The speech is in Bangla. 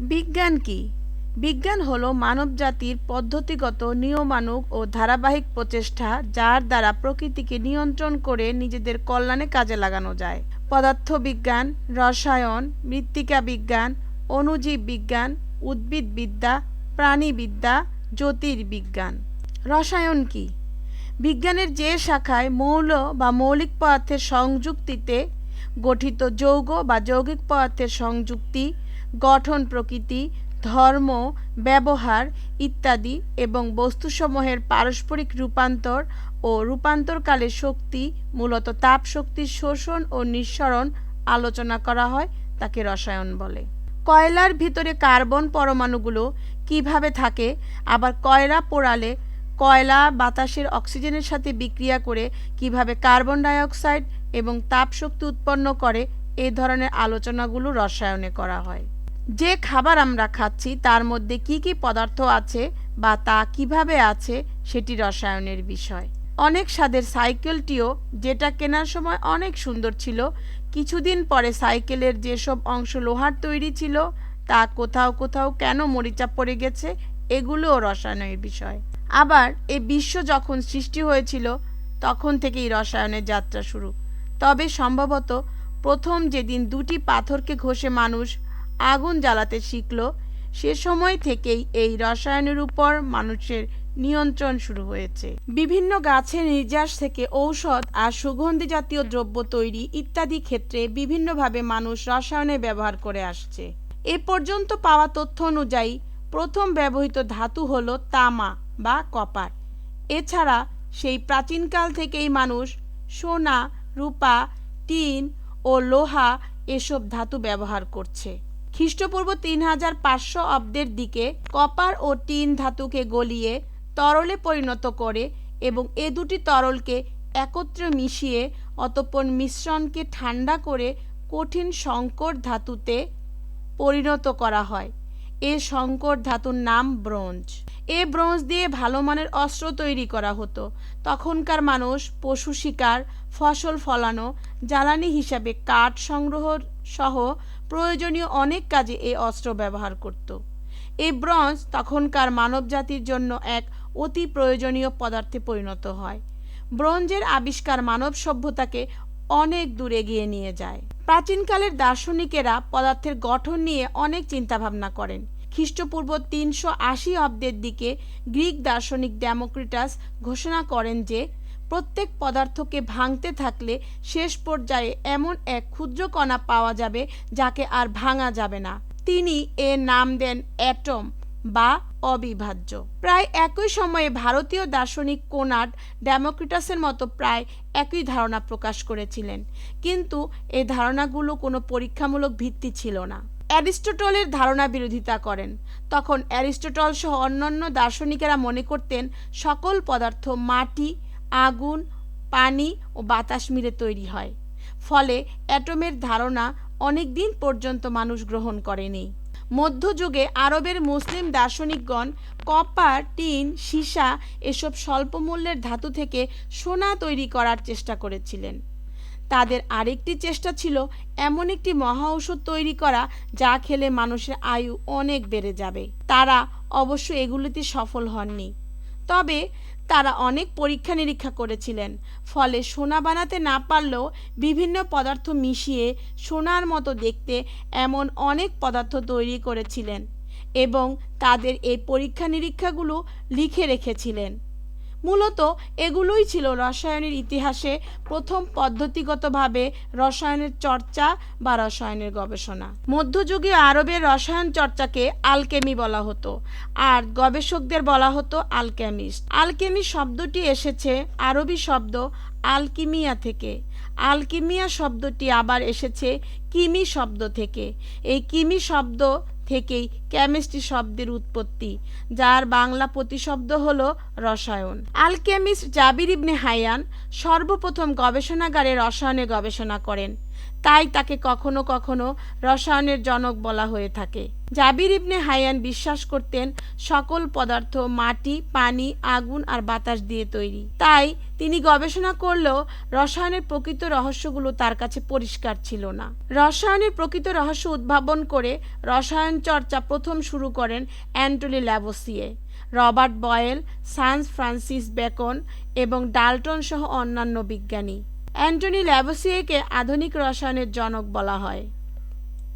বিজ্ঞান কি? বিজ্ঞান হলো মানবজাতির পদ্ধতিগত, নিয়মানুগ ও ধারাবাহিক প্রচেষ্টা যার দ্বারা প্রকৃতিকে নিয়ন্ত্রণ করে নিজেদের কল্যাণে কাজে লাগানো যায়। পদার্থবিজ্ঞান, রসায়ন, মৃত্তিকা বিজ্ঞান অণুজীব বিজ্ঞান, উদ্ভিদবিদ্যা, প্রাণীবিদ্যা, জ্যোতির্বিজ্ঞান। রসায়ন কি? বিজ্ঞানের যে শাখায় মৌল বা মৌলিক পদার্থের সংযুক্তিতে গঠিত যৌগ বা যৌগিক পদার্থের সংযুক্তি গঠন প্রকৃতি, ধর্ম, ব্যবহার ইত্যাদি এবং বস্তুসমূহের পারস্পরিক রূপান্তর ও রূপান্তরকালে শক্তি, মূলত তাপ শক্তির শোষণ ও নিঃসরণ আলোচনা করা হয় তাকে রসায়ন বলে। কয়লার ভিতরে কার্বন পরমাণুগুলো কীভাবে থাকে? আবার কয়লা পোড়ালে কয়লা বাতাসের অক্সিজেনের সাথে বিক্রিয়া করে কীভাবে কার্বন ডাইঅক্সাইড এবং তাপ শক্তি উৎপন্ন করে? এই ধরনের আলোচনাগুলো রসায়নে করা হয়। যে খাবার আমরা খাচ্ছি, তার মধ্যে কি কি পদার্থ আছে বা তা কীভাবে আছে, সেটি রসায়নের বিষয়। অনেক স্বাদের সাইকেলটিও যেটা কেনার সময় অনেক সুন্দর ছিল। কিছুদিন পরে সাইকেলের যেসব অংশ লোহার তৈরি ছিল, তা কোথাও কোথাও কেন মরিচা পড়ে গেছে, এগুলোও রসায়নের বিষয়। আবার এই বিশ্ব যখন সৃষ্টি হয়েছিল, তখন থেকেই রসায়নের যাত্রা শুরু। তবে সম্ভবত প্রথম যেদিন দুটি পাথরকে ঘষে মানুষ আগুন জ্বালাতে শিখল। সে সময় থেকেই এই রসায়নের উপর মানুষের নিয়ন্ত্রণ শুরু হয়েছে। বিভিন্ন গাছের নির্যাস থেকে ঔষধ আর সুগন্ধি জাতীয় দ্রব্য তৈরি ইত্যাদি ক্ষেত্রে বিভিন্নভাবে মানুষ রসায়নের ব্যবহার করে আসছে। এ পর্যন্ত পাওয়া তথ্য অনুযায়ী প্রথম ব্যবহৃত ধাতু হল তামা বা কপার। এছাড়া সেই প্রাচীনকাল থেকেই মানুষ সোনা, রূপা, টিন ও লোহা এসব ধাতু ব্যবহার করছে। খ্রিস্টপূর্ব তিন হাজার পাঁচশো অব্দের দিকে কপার ও টিন ধাতুকে গলিয়ে তরলে পরিণত করে এবং এ দুটি তরলকে একত্রে মিশিয়ে অতপর মিশ্রণকে ঠান্ডা করে কঠিন সংকর ধাতুতে পরিণত করা হয়। এ সংকর ধাতুর নাম ব্রোঞ্জ। এ ব্রোঞ্জ দিয়ে ভালো মানের অস্ত্র তৈরি করা হতো। তখনকার মানুষ পশু শিকার, ফসল ফলানো, জ্বালানি হিসাবে কাঠ সংগ্রহ সহ প্রয়োজনীয় অনেক কাজে এই অস্ত্র ব্যবহার করত। এই ব্রঞ্জ তখনকার মানবজাতির জন্য এক অতি প্রয়োজনীয় পদার্থে পরিণত হয়। ব্রোঞ্জের আবিষ্কার মানব সভ্যতাকে অনেক দূর এগিয়ে নিয়ে যায়। প্রাচীনকালের দার্শনিকেরা পদার্থের গঠন নিয়ে অনেক চিন্তাভাবনা করেন। খ্রিস্টপূর্ব তিনশো আশি অব্দের দিকে গ্রিক দার্শনিক ডেমোক্রিটাস ঘোষণা করেন যে, প্রত্যেক পদার্থকে ভাঙতে থাকলে শেষ পর্যায়ে এমন এক ক্ষুদ্র কণা পাওয়া যাবে যাকে আর ভাঙা যাবে না। তিনি এর নাম দেন অ্যাটম। বা অবিভাজ্য। প্রায় একই সময়ে ভারতীয় দার্শনিক কোনার্ড ডেমোক্রিটাসের মতো প্রায় একই ধারণা প্রকাশ করেছিলেন। কিন্তু এই ধারণাগুলো কোনো পরীক্ষামূলক ভিত্তি ছিল না। অ্যারিস্টটলের ধারণা বিরোধিতা করেন। তখন অ্যারিস্টটল সহ অন্যান্য দার্শনিকেরা মনে করতেন সকল পদার্থ মাটি, আগুন, পানি ও বাতাস মিলে তৈরি হয়। ফলে অ্যাটমের ধারণা অনেক দিন পর্যন্ত মানুষ গ্রহণ করেনি। মধ্যযুগে আরবের মুসলিম দার্শনিকগণ কপার, টিন, সীসা এসব স্বল্প মূল্যের ধাতু থেকে সোনা তৈরি করার চেষ্টা করেছিলেন। তাদের আরেকটি চেষ্টা ছিল এমন একটি মহা ঔষধ তৈরি করা যা খেলে মানুষের আয়ু অনেক বেড়ে যাবে। তারা অবশ্য এগুলিতে সফল হননি। তবে তারা অনেক পরীক্ষা নিরীক্ষা করেছিলেন। ফলে সোনা বানাতে না পারলেও বিভিন্ন পদার্থ মিশিয়ে সোনার মতো দেখতে এমন অনেক পদার্থ তৈরি করেছিলেন এবং তাদের এই পরীক্ষা নিরীক্ষাগুলো লিখে রেখেছিলেন। মূলত এগুলোই ছিল রসায়নের ইতিহাসে প্রথম পদ্ধতিগতভাবে রসায়নের চর্চা বা রসায়নের গবেষণা। মধ্যযুগীয় আরবের রসায়ন চর্চাকে আলকেমি বলা হতো, আর গবেষকদের বলা হতো আলকেমিস্ট। আলকেমি শব্দটি এসেছে আরবি শব্দ আলকিমিয়া থেকে। আলকিমিয়া শব্দটি আবার এসেছে কিমি শব্দ থেকে। এই কিমি শব্দ থেকেই কেমিস্ট্রি শব্দের উৎপত্তি, যার বাংলা প্রতিশব্দ হল রসায়ন। আলকেমিস্ট জাবির ইবনে হায়ান সর্বপ্রথম গবেষণাগারে রসায়নে গবেষণা করেন। তাই তাকে কখনো কখনো রসায়নের জনক বলা হয়ে থাকে। জাবির ইবনে হায়ান বিশ্বাস করতেন, সকল পদার্থ মাটি, পানি, আগুন আর বাতাস দিয়ে তৈরি। তাই তিনি গবেষণা করলেও রসায়নের প্রকৃত রহস্যগুলো তার কাছে পরিষ্কার ছিল না। রসায়নের প্রকৃত রহস্য উদ্ভাবন করে রসায়ন চর্চা প্রথম শুরু করেন অ্যান্টনি ল্যাবোসিয়ে রবার্ট বয়েল, সান্স ফ্রান্সিস বেকন এবং ডাল্টন সহ অন্যান্য বিজ্ঞানী। অ্যান্টনি ল্যাবসিয়েকে আধুনিক রসায়নের জনক বলা হয়।